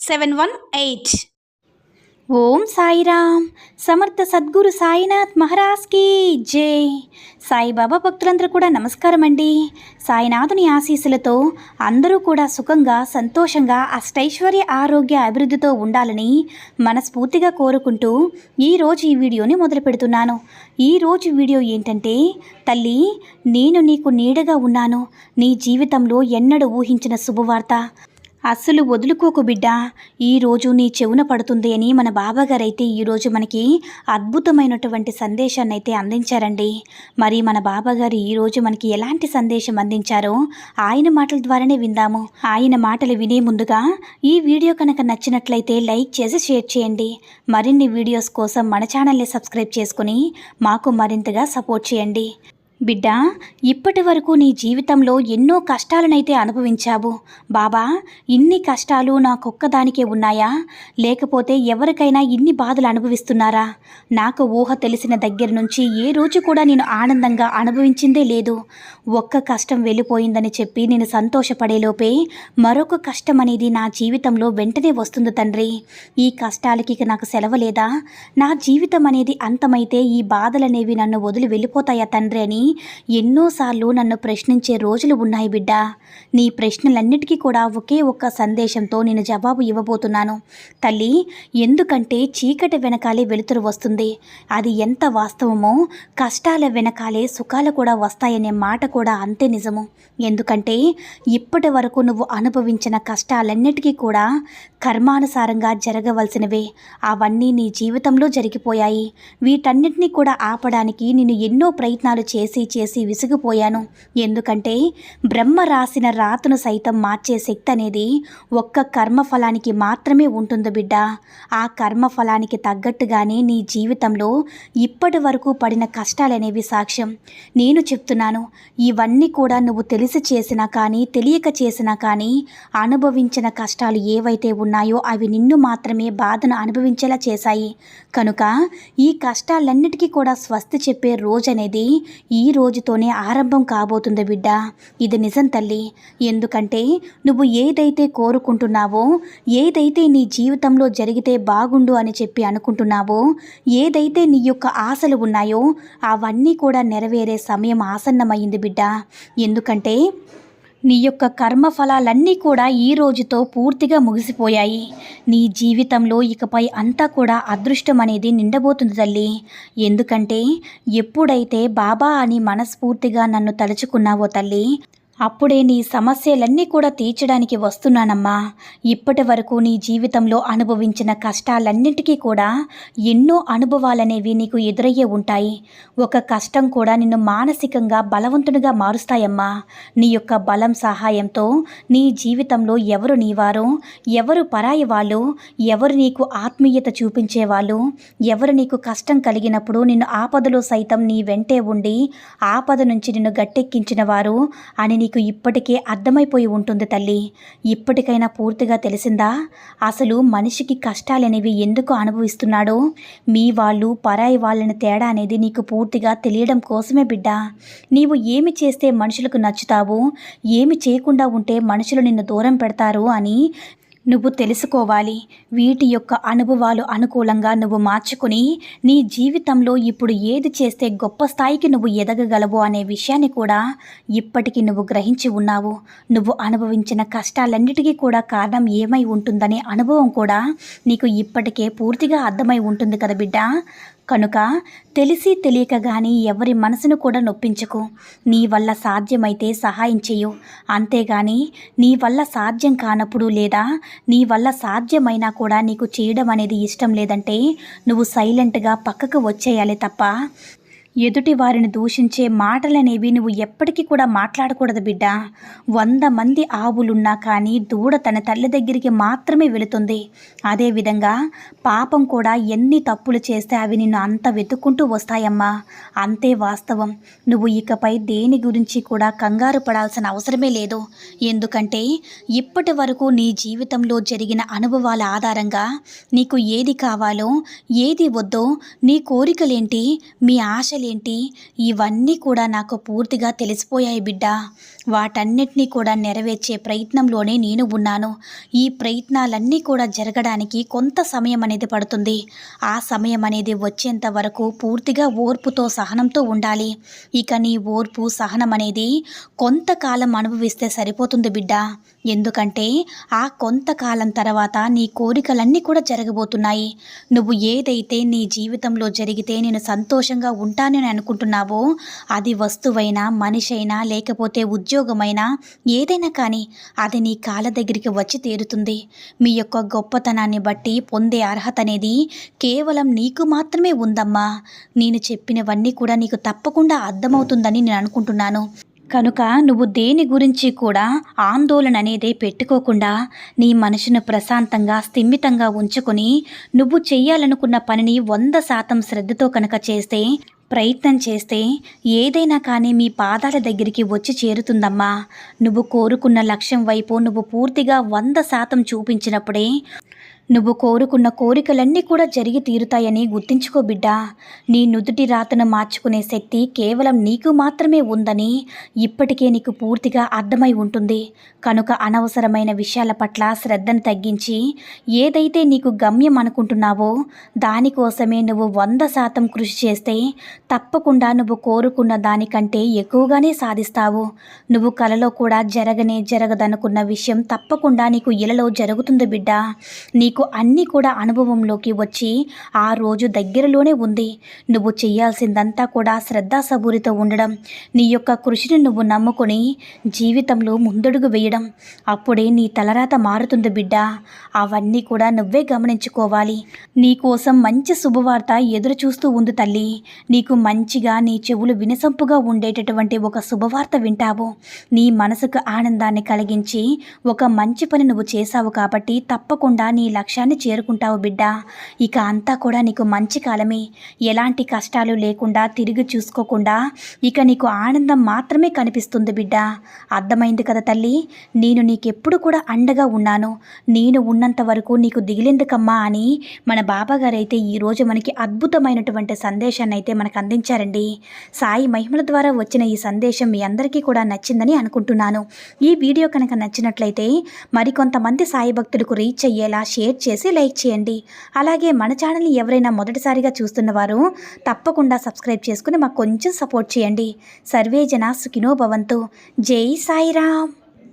seven one eight. Om Sairam. సమర్థ సద్గురు సాయినాథ్ మహారాజ్కి జై. సాయిబాబా భక్తులందరూ కూడా నమస్కారం అండి సాయినాథుని ఆశీస్సులతో అందరూ కూడా సుఖంగా సంతోషంగా అష్టైశ్వర్య ఆరోగ్య అభివృద్ధితో ఉండాలని మనస్ఫూర్తిగా కోరుకుంటూ ఈరోజు ఈ వీడియోని మొదలు పెడుతున్నాను. ఈరోజు వీడియో ఏంటంటే తల్లి నేను నీకు నీడగా ఉన్నాను. నీ జీవితంలో ఎన్నడూ ఊహించిన శుభవార్త. అస్సలు వదులుకోకు బిడ్డ. ఈరోజు నీ చెవున పడుతుంది అని మన బాబాగారైతే అయితే ఈరోజు మనకి అద్భుతమైనటువంటి సందేశాన్ని అయితే అందించారండి. మరి మన బాబాగారు ఈరోజు మనకి ఎలాంటి సందేశం అందించారో ఆయన మాటల ద్వారానే విందాము. ఆయన మాటలు వినే ముందుగా ఈ వీడియో కనుక నచ్చినట్లయితే లైక్ చేసి షేర్ చేయండి. మరిన్ని వీడియోస్ కోసం మన ఛానల్ని సబ్స్క్రైబ్ చేసుకుని మాకు మరింతగా సపోర్ట్ చేయండి. బిడ్డా ఇప్పటి వరకు నీ జీవితంలో ఎన్నో కష్టాలనైతే అనుభవించావు. బాబా ఇన్ని కష్టాలు నాకొక్కదానికే ఉన్నాయా? లేకపోతే ఎవరికైనా ఇన్ని బాధలు అనుభవిస్తున్నారా? నాకు ఊహ తెలిసిన దగ్గర నుంచి ఏ రోజు కూడా నేను ఆనందంగా అనుభవించిందే లేదు. ఒక్క కష్టం వెళ్ళిపోయిందని చెప్పి నేను సంతోషపడేలోపే మరొక కష్టం అనేది నా జీవితంలో వెంటనే వస్తుంది తండ్రి. ఈ కష్టాలకి నాకు సెలవు లేదా? నా జీవితం అనేది అంతమైతే ఈ బాధలనేవి నన్ను వదిలి వెళ్ళిపోతాయా తండ్రి అని ఎన్నోసార్లు నన్ను ప్రశ్నించే రోజులు ఉన్నాయి బిడ్డ. నీ ప్రశ్నలన్నిటికీ కూడా ఒకే ఒక్క సందేశంతో నేను జవాబు ఇవ్వబోతున్నాను. తల్లి ఎందుకంటే చీకటి వెనకాలే వెలుతురు వస్తుంది. అది ఎంత వాస్తవమో కష్టాల వెనకాలే సుఖాలు కూడా వస్తాయనే మాట కూడా అంతే నిజము. ఎందుకంటే ఇప్పటి వరకు నువ్వు అనుభవించిన కష్టాలన్నిటికీ కూడా కర్మానుసారంగా జరగవలసినవే. అవన్నీ నీ జీవితంలో జరిగిపోయాయి. వీటన్నిటినీ కూడా ఆపడానికి నేను ఎన్నో ప్రయత్నాలు చేసి చేసి విసిగిపోయాను. ఎందుకంటే బ్రహ్మ రాసిన రాతను సైతం మార్చే శక్తి అనేది ఒక్క కర్మఫలానికి మాత్రమే ఉంటుంది బిడ్డ. ఆ కర్మఫలానికి తగ్గట్టుగానే నీ జీవితంలో ఇప్పటి వరకు పడిన కష్టాలనేవి సాక్ష్యం. నేను చెప్తున్నాను ఇవన్నీ కూడా నువ్వు తెలిసి చేసినా కానీ తెలియక చేసినా కానీ అనుభవించిన కష్టాలు ఏవైతే ఉన్నాయో అవి నిన్ను మాత్రమే బాధను అనుభవించేలా చేశాయి. కనుక ఈ కష్టాలన్నిటికీ కూడా స్వస్తి చెప్పే రోజు అనేది ఈ ఈ రోజుతోనే ఆరంభం కాబోతుంది బిడ్డ? ఇది నిజం తల్లి. ఎందుకంటే నువ్వు ఏదైతే కోరుకుంటున్నావో ఏదైతే నీ జీవితంలో జరిగితే బాగుండు అని చెప్పి అనుకుంటున్నావో ఏదైతే నీ యొక్క ఆశలు ఉన్నాయో అవన్నీ కూడా నెరవేరే సమయం ఆసన్నమైంది బిడ్డ. ఎందుకంటే నీ యొక్క కర్మఫలాలన్నీ కూడా ఈ రోజుతో పూర్తిగా ముగిసిపోయాయి. నీ జీవితంలో ఇకపై అంతా కూడా అదృష్టం అనేది నిండబోతుంది తల్లి. ఎందుకంటే ఎప్పుడైతే బాబా అని మనస్ఫూర్తిగా నన్ను తలుచుకున్నావో తల్లి అప్పుడే నీ సమస్యలన్నీ కూడా తీర్చడానికి వస్తున్నానమ్మా. ఇప్పటి వరకు నీ జీవితంలో అనుభవించిన కష్టాలన్నింటికీ కూడా ఎన్నో అనుభవాలనేవి నీకు ఎదురయ్యే ఉంటాయి. ఒక కష్టం కూడా నిన్ను మానసికంగా బలవంతునిగా మారుస్తాయమ్మా. నీ యొక్క బలం సహాయంతో నీ జీవితంలో ఎవరు నీవారు ఎవరు పరాయి వాళ్ళు ఎవరు నీకు ఆత్మీయత చూపించేవాళ్ళు ఎవరు నీకు కష్టం కలిగినప్పుడు నిన్ను ఆపదలో సైతం నీ వెంటే ఉండి ఆపద నుంచి నిన్ను గట్టెక్కించిన వారు అని నీకు ఇప్పటికే అర్థమైపోయి ఉంటుంది తల్లి. ఇప్పటికైనా పూర్తిగా తెలిసిందా? అసలు మనిషికి కష్టాలనేవి ఎందుకు అనుభవిస్తున్నాడో? మీ వాళ్ళు పరాయి వాళ్ళని తేడా అనేది నీకు పూర్తిగా తెలియడం కోసమే బిడ్డ. నీవు ఏమి చేస్తే మనుషులకు నచ్చుతావు? ఏమి చేయకుండా ఉంటే మనుషులు నిన్ను దూరం పెడతారు అని నువ్వు తెలుసుకోవాలి. వీటి యొక్క అనుభవాలు అనుకూలంగా నువ్వు మార్చుకుని నీ జీవితంలో ఇప్పుడు ఏది చేస్తే గొప్ప స్థాయికి నువ్వు ఎదగగలవు అనే విషయాన్ని కూడా ఇప్పటికీ నువ్వు గ్రహించి ఉన్నావు. నువ్వు అనుభవించిన కష్టాలన్నిటికీ కూడా కారణం ఏమై ఉంటుందనే అనుభవం కూడా నీకు ఇప్పటికే పూర్తిగా అర్థమై ఉంటుంది కదా బిడ్డ. కనుక తెలిసి తెలియక కానీ ఎవరి మనసును కూడా నొప్పించకు. నీ వల్ల సాధ్యమైతే సహాయం చేయు అంతేగాని నీ వల్ల సాధ్యం కానప్పుడు లేదా నీ వల్ల సాధ్యమైనా కూడా నీకు చేయడం అనేది ఇష్టం లేదంటే నువ్వు సైలెంట్గా పక్కకు వచ్చేయాలి తప్ప. ఎదుటి వారిని దూషించే మాటలనేవి నువ్వు ఎప్పటికీ కూడా మాట్లాడకూడదు బిడ్డ. వంద మంది ఆవులున్నా కానీ దూడ తన తల్లి దగ్గరికి మాత్రమే వెళుతుంది. అదేవిధంగా పాపం కూడా ఎన్ని తప్పులు చేస్తే అవి నిన్ను అంత వెతుక్కుంటూ వస్తాయమ్మా. అంతే వాస్తవం. నువ్వు ఇకపై దేని గురించి కూడా కంగారు పడాల్సిన అవసరమే లేదు. ఎందుకంటే ఇప్పటి వరకు నీ జీవితంలో జరిగిన అనుభవాల ఆధారంగా నీకు ఏది కావాలో ఏది వద్దో నీ కోరికలేంటి మీ ఏంటి? ఇవన్నీ కూడా నాకు పూర్తిగా తెలిసిపోయాయి బిడ్డ. వాటన్నిటినీ కూడా నెరవేర్చే ప్రయత్నంలోనే నేను ఉన్నాను. ఈ ప్రయత్నాలన్నీ కూడా జరగడానికి కొంత సమయం అనేది పడుతుంది. ఆ సమయం అనేది వచ్చేంత వరకు పూర్తిగా ఓర్పుతో సహనంతో ఉండాలి. ఇక నీ ఓర్పు సహనం అనేది కొంతకాలం అనుభవిస్తే సరిపోతుంది బిడ్డ. ఎందుకంటే ఆ కొంతకాలం తర్వాత నీ కోరికలన్నీ కూడా జరగబోతున్నాయి. నువ్వు ఏదైతే నీ జీవితంలో జరిగితే నేను సంతోషంగా ఉంటాను నేను అనుకుంటున్నావో? అది వస్తువైనా మనిషి అయినా లేకపోతే ఉద్యోగమైనా ఏదైనా కానీ అది నీ కాళ్ళ దగ్గరికి వచ్చి తీరుతుంది. మీ యొక్క గొప్పతనాన్ని బట్టి పొందే అర్హత అనేది కేవలం నీకు మాత్రమే ఉందమ్మా. నేను చెప్పినవన్నీ కూడా నీకు తప్పకుండా అర్థమవుతుందని నేను అనుకుంటున్నాను. కనుక నువ్వు దేని గురించి కూడా ఆందోళన అనేది పెట్టుకోకుండా నీ మనసును ప్రశాంతంగా స్థిమితంగా ఉంచుకొని నువ్వు చెయ్యాలనుకున్న పనిని వంద శాతం శ్రద్ధతో కనుక చేస్తే ప్రయత్నం చేస్తే ఏదైనా కానీ మీ పాదాల దగ్గరికి వచ్చి చేరుతుందమ్మా. నువ్వు కోరుకున్న లక్ష్యం వైపు నువ్వు పూర్తిగా వంద శాతం చూపించినప్పుడే నువ్వు కోరుకున్న కోరికలన్నీ కూడా జరిగి తీరుతాయని గుర్తించుకో బిడ్డా. నీ నుదుటి రాతను మార్చుకునే శక్తి కేవలం నీకు మాత్రమే ఉందని ఇప్పటికే నీకు పూర్తిగా అర్థమై ఉంటుంది. కనుక అనవసరమైన విషయాల పట్ల శ్రద్ధను తగ్గించి ఏదైతే నీకు గమ్యం అనుకుంటున్నావో దానికోసమే నువ్వు వంద శాతం కృషి చేస్తే తప్పకుండా నువ్వు కోరుకున్న దానికంటే ఎక్కువగానే సాధిస్తావు. నువ్వు కలలో కూడా జరగనే జరగదనుకున్న విషయం తప్పకుండా నీకు ఇలలో జరుగుతుంది బిడ్డ. నీకు నీకు అన్నీ కూడా అనుభవంలోకి వచ్చి ఆ రోజు దగ్గరలోనే ఉంది. నువ్వు చేయాల్సిందంతా కూడా శ్రద్ధాసబూరితో ఉండడం నీ యొక్క కృషిని నువ్వు నమ్ముకొని జీవితంలో ముందడుగు వేయడం. అప్పుడే నీ తలరాత మారుతుంది బిడ్డ. అవన్నీ కూడా నువ్వే గమనించుకోవాలి. నీకోసం మంచి శుభవార్త ఎదురు చూస్తూ ఉంది తల్లి. నీకు మంచిగా నీ చెవులు వినసొంపుగా ఉండేటటువంటి ఒక శుభవార్త వింటావు. నీ మనసుకు ఆనందాన్ని కలిగించి ఒక మంచి పని నువ్వు చేశావు కాబట్టి తప్పకుండా నీ లక్ష్యాన్ని చేరుకుంటావు బిడ్డ. ఇక అంతా కూడా నీకు మంచి కాలమే. ఎలాంటి కష్టాలు లేకుండా తిరిగి చూసుకోకుండా ఇక నీకు ఆనందం మాత్రమే కనిపిస్తుంది బిడ్డ. అర్థమైంది కదా తల్లి? నేను నీకెప్పుడు కూడా అండగా ఉన్నాను. నేను ఉన్నంత వరకు నీకు దిగిలేందుకమ్మా అని మన బాబాగారు అయితే ఈరోజు మనకి అద్భుతమైనటువంటి సందేశాన్ని అయితే మనకు అందించారండి. సాయి మహిమల ద్వారా వచ్చిన ఈ సందేశం మీ అందరికీ కూడా నచ్చిందని అనుకుంటున్నాను. ఈ వీడియో కనుక నచ్చినట్లయితే మరికొంతమంది సాయి భక్తులకు రీచ్ అయ్యేలా షేర్ చేసి లైక్ చేయండి. అలాగే మన ఛానల్ని ఎవరైనా మొదటిసారిగా చూస్తున్నవారు తప్పకుండా సబ్స్క్రైబ్ చేసుకుని మాకు కొంచెం సపోర్ట్ చేయండి. సర్వే జన సుఖినో భవంతు. జై సాయిరామ్.